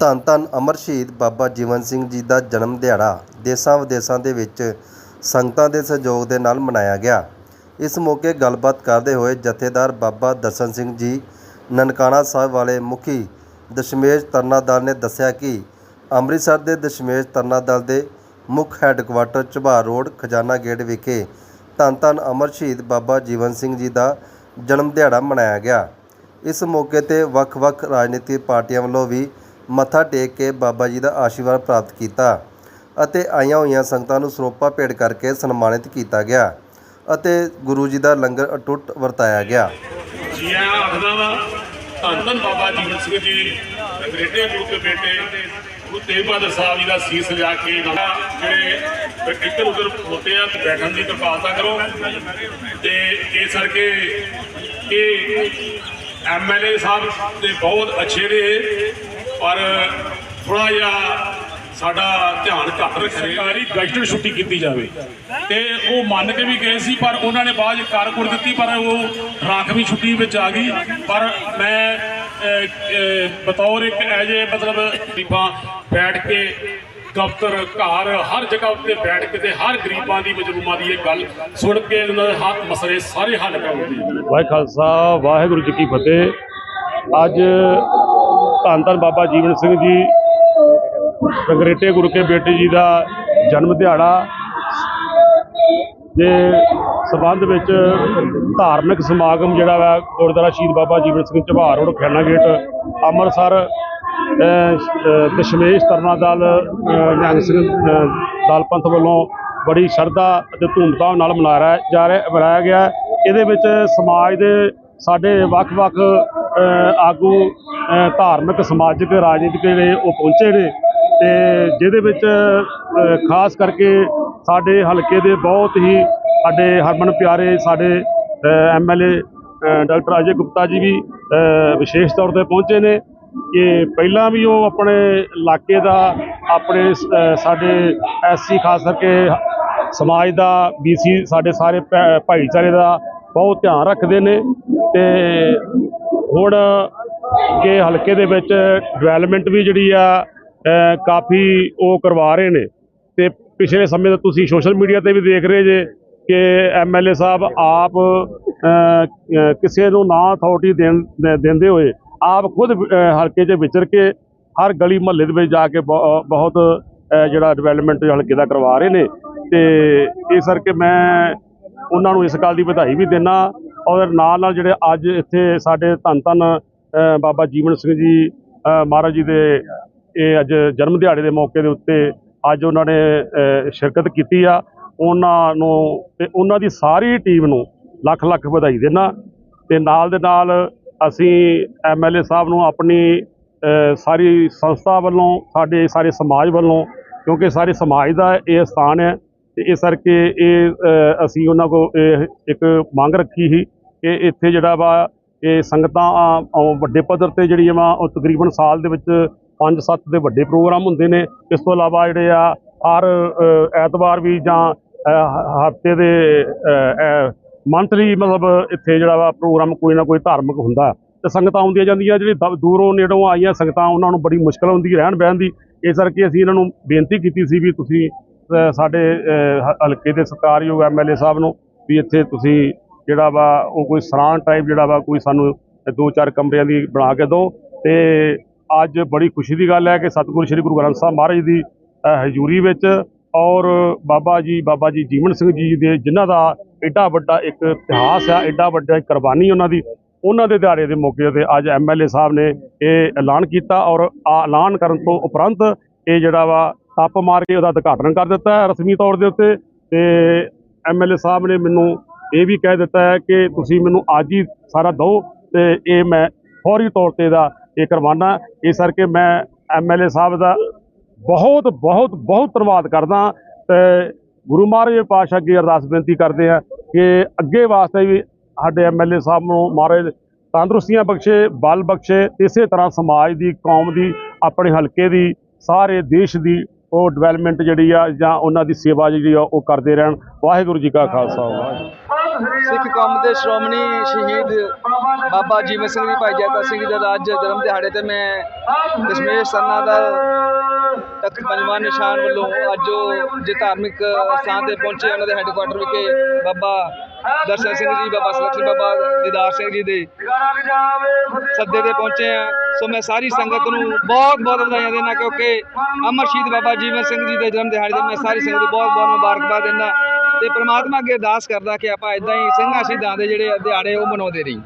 ਧੰਨ ਧੰਨ ਅਮਰ ਸ਼ਹੀਦ ਬਾਬਾ ਜੀਵਨ ਸਿੰਘ ਜੀ ਦਾ ਜਨਮ ਦਿਹਾੜਾ ਦੇਸਾਂ ਵਿਦੇਸਾਂ ਦੇ ਵਿੱਚ ਸੰਗਤਾਂ ਦੇ ਸਹਿਯੋਗ ਦੇ ਨਾਲ ਮਨਾਇਆ ਗਿਆ। ਇਸ ਮੌਕੇ ਗੱਲਬਾਤ ਕਰਦੇ ਹੋਏ ਜਥੇਦਾਰ ਬਾਬਾ ਦਰਸ਼ਨ ਸਿੰਘ ਜੀ, ਨਨਕਾਣਾ ਸਾਹਿਬ ਵਾਲੇ ਮੁਖੀ ਦਸ਼ਮੇਸ਼ ਤਰਨਾ ਦਲ ਨੇ ਦੱਸਿਆ ਕਿ ਅੰਮ੍ਰਿਤਸਰ ਦੇ ਦਸ਼ਮੇਸ਼ ਤਰਨਾ ਦਲ ਦੇ ਮੁੱਖ headquarter Jhabar road, Khazana gate ਵਿਖੇ ਧੰਨ ਧੰਨ ਅਮਰ ਸ਼ਹੀਦ ਬਾਬਾ ਜੀਵਨ ਸਿੰਘ ਜੀ ਦਾ ਜਨਮ ਦਿਹਾੜਾ ਮਨਾਇਆ ਗਿਆ। ਇਸ ਮੌਕੇ ਤੇ ਵੱਖ-ਵੱਖ ਰਾਜਨੀਤਿਕ ਪਾਰਟੀਆਂ ਵੱਲੋਂ ਵੀ ਮੱਥਾ ਟੇਕ ਕੇ ਬਾਬਾ ਜੀ ਦਾ ਆਸ਼ੀਰਵਾਦ ਪ੍ਰਾਪਤ ਕੀਤਾ ਅਤੇ ਆਈਆਂ ਹੋਈਆਂ ਸੰਗਤਾਂ ਨੂੰ ਸਰੋਪਾ ਭੇਟ ਕਰਕੇ ਸਨਮਾਨਿਤ ਕੀਤਾ ਗਿਆ ਅਤੇ ਗੁਰੂ ਜੀ ਦਾ ਲੰਗਰ ਅਟੁੱਟ ਵਰਤਾਇਆ ਗਿਆ। ਜੀ ਆਖਦਾ ਵਾ, ਧੰਨ ਧੰਨ ਬਾਬਾ ਜੀਵਨ ਸਿੰਘ ਜੀ ਅੰਗਰੇਜ਼ੇ ਗੁਰੂ ਕੇ ਬੇਟੇ, ਗੁਰੂ ਤੇਗ ਬਹਾਦਰ ਸਾਹਿਬ ਜੀ ਦਾ ਸੀਸ ਲਿਆ ਕੇ ਜਿਹੜੇ ਇੱਧਰ ਉੱਧਰ ਹੋਤੇ ਆ ਬੈਠਣ ਦੀ ਕਿਰਪਾਲਤਾ ਕਰੋ। ਤੇ ਇਸ ਕਰਕੇ ਇਹ ਐਮਐਲਏ ਸਾਹਿਬ ਦੇ ਬਹੁਤ ਅੱਛੇ ਨੇ। ਪਰ ਥੋੜਾ ਜਿਹਾ ਸਾਡਾ ਧਿਆਨ ਘੱਟ ਰੱਖਿਆ ਸਰਕਾਰੀ ਗਜ਼ਟਡ ਛੁੱਟੀ ਕੀਤੀ ਜਾਵੇ। ਤੇ ਉਹ ਮੰਨ ਕੇ ਵੀ ਗਏ ਸੀ ਪਰ ਉਹਨਾਂ ਨੇ ਬਾਅਦ 'ਚ ਕਰ ਕੁਰ ਦਿੱਤੀ ਪਰ ਉਹ ਰਾਖਵੀਂ ਛੁੱਟੀ ਵਿੱਚ ਆ ਗਈ। ਪਰ ਮੈਂ ਬਤੌਰ ਇੱਕ ਐਜੇ ਮਤਲਬ ਗਰੀਬਾਂ ਬੈਠ ਕੇ ਦਫ਼ਤਰ ਘਰ ਹਰ ਜਗ੍ਹਾ ਉੱਤੇ ਬੈਠ ਕੇ ਤੇ ਹਰ ਗਰੀਬਾਂ ਦੀ ਮਜਲੂਮਾਂ ਦੀ ਇਹ ਗੱਲ ਸੁਣ ਕੇ ਉਹਨਾਂ ਦੇ ਹੱਥ ਮਸਲੇ ਸਾਰੇ ਹੱਲ ਕਰਨ ਦੀ ਵਾਹਿ ਖਾਲਸਾ ਵਾਹਿਗੁਰੂ ਜੀ ਕੀ ਫਤਿਹ। ਅੱਜ ਧੰਨ ਧੰਨ ਬਾਬਾ ਜੀਵਨ ਸਿੰਘ ਜੀ। ਰੰਗਰੇਟੇ ਗੁਰੂ ਕੇ ਬੇਟੇ ਜੀ ਦਾ ਜਨਮ ਦਿਹਾੜਾ। ਦੇ ਸਬੰਧ ਵਿੱਚ ਧਾਰਮਿਕ ਸਮਾਗਮ ਜਿਹੜਾ ਵਾ, ਗੁਰਦੁਆਰਾ ਸ਼ਹੀਦ ਬਾਬਾ ਜੀਵਨ ਸਿੰਘ ਝਬਾਰ ਰੋਡ ਖਿਆਣਾ ਗੇਟ, ਅੰਮ੍ਰਿਤਸਰ ਦਸ਼ਮੇਸ਼ ਤਰਨਾ ਦਲ ਨਿਹੰਗ ਸਿੰਘ ਦਲ ਪੰਥ ਵੱਲੋਂ ਬੜੀ ਸ਼ਰਧਾ ਅਤੇ ਧੂਮਧਾਮ ਨਾਲ ਮਨਾਇਆ ਜਾ ਰਿਹਾ, ਮਨਾਇਆ ਗਿਆ। ਇਹਦੇ ਵਿੱਚ ਸਮਾਜ ਦੇ ਸਾਡੇ ਵੱਖ-ਵੱਖ ਆਗੂ ਧਾਰਮਿਕ ਸਮਾਜਿਕ ਰਾਜਨੀਤਿਕ ਜਿਹੜੇ ਉਹ ਪਹੁੰਚੇ ਨੇ ਤੇ ਜਿਹਦੇ ਵਿੱਚ ਖਾਸ ਕਰਕੇ ਸਾਡੇ ਹਲਕੇ ਦੇ ਬਹੁਤ ਹੀ ਸਾਡੇ ਹਰਮਨ ਪਿਆਰੇ ਸਾਡੇ ਐਮਐਲਏ ਡਾਕਟਰ ਅਜੇ ਗੁਪਤਾ ਜੀ ਵੀ ਵਿਸ਼ੇਸ਼ ਤੌਰ ਤੇ ਪਹੁੰਚੇ ਨੇ ਕਿ ਪਹਿਲਾਂ ਵੀ ਉਹ ਆਪਣੇ ਇਲਾਕੇ ਦਾ ਆਪਣੇ ਅਹ, ਸਾਡੇ ਐਸਸੀ ਖਾਸ ਕਰਕੇ ਸਮਾਜ ਦਾ ਬੀਸੀ ਸਾਡੇ ਸਾਰੇ ਭੈ- ਭਾਈਚਾਰੇ ਦਾ ਬਹੁਤ ਧਿਆਨ ਰੱਖਦੇ ਨੇ ਤੇ ਹੁਣ ਕਿ ਹਲਕੇ ਦੇ ਵਿੱਚ ਡਿਵੈਲਪਮੈਂਟ ਵੀ ਜਿਹੜੀ ਆ ਕਾਫੀ ਉਹ ਕਰਵਾ ਰਹੇ ਨੇ। ਤੇ ਪਿਛਲੇ ਸਮੇਂ ਤੋਂ ਤੁਸੀਂ ਸੋਸ਼ਲ ਮੀਡੀਆ ਤੇ ਵੀ ਦੇਖ ਰਹੇ ਜੇ ਕਿ ਐਮਐਲਏ ਸਾਹਿਬ ਆਪ ਕਿਸੇ ਨੂੰ ਨਾ ਅਥਾਰਟੀ ਦੇਣ ਦਿੰਦੇ ਹੋਏ ਆਪ ਖੁਦ ਹਲਕੇ 'ਚ ਵਿਚਰ ਕੇ ਹਰ ਗਲੀ ਮਹੱਲੇ ਦੇ ਵਿੱਚ ਜਾ ਕੇ ਬਹੁ- ਬਹੁਤ ਜਿਹੜਾ ਡਿਵੈਲਪਮੈਂਟ ਹਲਕੇ ਦਾ ਕਰਵਾ ਰਹੇ ਨੇ। ਤੇ ਇਸ ਕਰਕੇ ਮੈਂ ਉਹਨਾਂ ਨੂੰ ਇਸ ਗੱਲ ਦੀ ਵਧਾਈ ਵੀ ਦਿੰਦਾ ਔਰ ਨਾਲ ਨਾਲ ਜਿਹੜੇ ਅੱਜ ਇੱਥੇ ਸਾਡੇ ਧੰਨ ਧੰਨ ਬਾਬਾ ਜੀਵਨ ਸਿੰਘ ਜੀ ਮਹਾਰਾਜ ਜੀ ਦੇ ਇਹ ਅੱਜ ਜਨਮ ਦਿਹਾੜੇ ਦੇ ਮੌਕੇ ਦੇ ਉੱਤੇ ਅੱਜ ਉਹਨਾਂ ਨੇ ਸ਼ਿਰਕਤ ਕੀਤੀ ਆ। ਉਹਨਾਂ ਨੂੰ ਤੇ ਉਹਨਾਂ ਦੀ ਸਾਰੀ ਟੀਮ ਨੂੰ ਲੱਖ ਲੱਖ ਵਧਾਈ ਦੇਣਾ। ਤੇ ਨਾਲ ਦੇ ਨਾਲ ਅਸੀਂ ਐਮਐਲਏ ਸਾਹਿਬ ਨੂੰ ਆਪਣੀ ਸਾਰੀ ਸੰਸਥਾ ਵੱਲੋਂ, ਸਾਡੇ ਸਾਰੇ ਸਮਾਜ ਵੱਲੋਂ, ਕਿਉਂਕਿ ਸਾਰੇ ਸਮਾਜ ਦਾ ਇਹ ਸਥਾਨ ਹੈ, ਤੇ ਇਸ ਕਰਕੇ ਇਹ ਅਸੀਂ ਉਹਨਾਂ ਕੋ ਇਹ ਇੱਕ ਮੰਗ ਰੱਖੀ ਸੀ। ਕਿ ਇੱਥੇ ਜਿਹੜਾ ਵਾ ਇਹ ਸੰਗਤਾਂ ਵੱਡੇ ਪੱਧਰ ਤੇ ਜਿਹੜੀ ਵਾ ਉਹ ਤਕਰੀਬਨ ਸਾਲ ਦੇ ਵਿੱਚ 5-7 ਦੇ ਵੱਡੇ ਪ੍ਰੋਗਰਾਮ ਹੁੰਦੇ ਨੇ। ਇਸ ਤੋਂ ਇਲਾਵਾ ਜਿਹੜੇ ਆ ਹਰ ਐਤਵਾਰ ਵੀ ਜਾਂ ਹਫ਼ਤੇ ਦੇ ਮੰਥਲੀ ਮਤਲਬ ਇੱਥੇ ਜਿਹੜਾ ਵਾ ਪ੍ਰੋਗਰਾਮ ਕੋਈ ਨਾ ਕੋਈ ਧਾਰਮਿਕ ਹੁੰਦਾ। ਤੇ ਸੰਗਤਾਂ ਆਉਂਦੀਆਂ ਜਾਂਦੀਆਂ ਜਿਹੜੀ ਦ- ਦੂਰੋਂ ਨੇੜੋਂ ਆਈਆਂ ਸੰਗਤਾਂ ਉਹਨਾਂ ਨੂੰ ਬੜੀ ਮੁਸ਼ਕਲ ਹੁੰਦੀ ਰਹਿਣ ਬਹਿਣ ਦੀ। ਇਸ ਕਰਕੇ ਅਸੀਂ ਇਹਨਾਂ ਨੂੰ ਬੇਨਤੀ ਕੀਤੀ ਸੀ ਵੀ ਤੁਸੀਂ ਸਾਡੇ ਅਹ, ਹ- ਹਲਕੇ ਦੇ ਸਤਿਕਾਰਯੋਗ ਐਮਐਲਏ ਸਾਹਿਬ ਨੂੰ ਵੀ ਇੱਥੇ ਤੁਸੀਂ ਜਿਹੜਾ ਵਾ, ਉਹ ਕੋਈ ਸਰਾਂ ਟਾਈਪ ਜਿਹੜਾ ਵਾ, ਕੋਈ ਸਾਨੂੰ ਦੋ ਚਾਰ ਕਮਰਿਆਂ ਦੀ ਬਣਾ ਕੇ ਦਿਓ ਤੇ ਅੱਜ ਬੜੀ ਖੁਸ਼ੀ ਦੀ ਗੱਲ ਹੈ ਕਿ ਸਤਿਗੁਰੂ ਸ੍ਰੀ ਗੁਰੂ ਗ੍ਰੰਥ ਸਾਹਿਬ ਮਹਾਰਾਜ ਦੀ ਹਜ਼ੂਰੀ ਵਿੱਚ ਔਰ ਬਾਬਾ ਜੀ ਬਾਬਾ ਜੀ ਜੀਵਨ ਸਿੰਘ ਜੀ ਦੇ, ਜਿਨ੍ਹਾਂ ਦਾ ਐਡਾ ਵੱਡਾ ਇੱਕ ਇਤਿਹਾਸ ਆ ਐਡਾ ਵੱਡਾ ਕੁਰਬਾਨੀ ਉਹਨਾਂ ਦੀ, ਉਹਨਾਂ ਦੇ ਦਿਹਾੜੇ ਦੇ ਮੌਕੇ ਤੇ ਅੱਜ ਐਮਐਲਏ ਸਾਹਿਬ ਨੇ ਇਹ ਐਲਾਨ ਕੀਤਾ ਔਰ ਆ ਐਲਾਨ ਕਰਨ ਤੋਂ ਉਪਰੰਤ ਇਹ ਜਿਹੜਾ ਵਾ, ਟੱਪ ਮਾਰ ਕੇ ਉਹਦਾ ਉਦਘਾਟਨ ਕਰ ਦਿੱਤਾ ਰਸਮੀ ਤੌਰ ਦੇ ਉੱਤੇ। ਤੇ ਐਮਐਲਏ ਸਾਹਿਬ ਨੇ ਮੈਨੂੰ ਇਹ ਵੀ ਕਹਿ ਦਿੱਤਾ ਹੈ ਕਿ ਤੁਸੀਂ ਮੈਨੂੰ ਅੱਜ ਹੀ ਸਾਰਾ ਦਿਓ ਤੇ ਇਹ ਮੈਂ ਫੌਰੀ ਤੌਰ ਤੇ ਇਹਦਾ ਇਹ ਕਰਵਾਉਣਾ। ਇਸ ਕਰਕੇ ਮੈਂ ਐਮਐਲਏ ਸਾਹਿਬ ਦਾ ਬਹੁਤ ਬਹੁਤ ਬਹੁਤ ਧੰਨਵਾਦ ਕਰਦਾ ਤੇ ਗੁਰੂ ਮਹਾਰਾਜ ਪਾਤਸ਼ਾਹ ਅੱਗੇ ਅਰਦਾਸ ਬੇਨਤੀ ਕਰਦੇ ਆ ਕਿ ਅੱਗੇ ਵਾਸਤੇ ਵੀ ਸਾਡੇ ਐਮਐਲਏ ਸਾਹਿਬ ਨੂੰ ਮਹਾਰਾਜ ਤੰਦਰੁਸਤੀਆਂ ਬਖਸ਼ੇ, ਬਲ ਬਖਸ਼ੇ, ਇਸੇ ਤਰ੍ਹਾਂ ਸਮਾਜ ਦੀ, ਕੌਮ ਦੀ, ਆਪਣੇ ਹਲਕੇ ਦੀ, ਸਾਰੇ ਦੇਸ਼ ਦੀ ਉਹ ਡਿਵੈਲਪਮੈਂਟ ਜਿਹੜੀ ਆ ਜਾਂ ਉਹਨਾਂ ਦੀ ਸੇਵਾ ਜਿਹੜੀ ਆ ਉਹ ਕਰਦੇ ਰਹਿਣ। ਵਾਹਿਗੁਰੂ ਜੀ ਕਾ ਖਾਲਸਾ, ਵਾਹਿਗੁਰੂ ਸਿੱਖ ਕੌਮ ਦੇ ਸ਼੍ਰੋਮਣੀ ਸ਼ਹੀਦ ਬਾਬਾ ਜੀਵਨ ਸਿੰਘ ਜੀ ਭਾਈ ਜੈਤਾ ਸਿੰਘ ਜੀ ਦਾ ਰਾਜ ਜਨਮ ਦਿਹਾੜੇ ਤੇ ਮੈਂ ਦਸ਼ਮੇਸ਼ ਸੰਨਾ ਦਾ ਤਖਤ ਪੰਜਵਾਂ ਨਿਸ਼ਾਨ ਵੱਲੋਂ ਅੱਜ ਉਹ ਜੇ ਧਾਰਮਿਕ ਸਥਾਨ ਤੇ ਪਹੁੰਚੇ, ਉਹਨਾਂ ਦੇ ਹੈੱਡਕੁਆਟਰ ਵਿਖੇ ਬਾਬਾ ਦਰਸ਼ਨ ਸਿੰਘ ਜੀ, ਬਾਬਾ ਸੁਲੱਖਣ ਬਾਬਾ ਦੀਦਾਰ ਸਿੰਘ ਜੀ ਦੇ ਸੱਦੇ ਤੇ ਪਹੁੰਚੇ ਆ ਸੋ ਮੈਂ ਸਾਰੀ ਸੰਗਤ ਨੂੰ ਬਹੁਤ ਬਹੁਤ ਵਧਾਈਆਂ ਦੇਣਾ ਕਿਉਂਕਿ ਅਮਰ ਸ਼ਹੀਦ ਬਾਬਾ ਜੀਵਨ ਸਿੰਘ ਜੀ ਦੇ ਜਨਮ ਦਿਹਾੜੇ ਤੇ ਮੈਂ ਸਾਰੀ ਸੰਗਤ ਨੂੰ ਬਹੁਤ ਬਹੁਤ ਮੁਬਾਰਕਬਾਦ ਦਿੰਦਾ। ਤੇ ਪ੍ਰਮਾਤਮਾ ਅੱਗੇ ਅਰਦਾਸ ਕਰਦਾ ਕਿ ਆਪਾਂ ਇਦਾਂ ਹੀ ਸਿੰਘਾਂ ਸ਼ਹੀਦਾਂ ਦੇ ਜਿਹੜੇ ਦਿਹਾੜੇ ਉਹ ਮਨਾਉਂਦੇ ਰਹੀ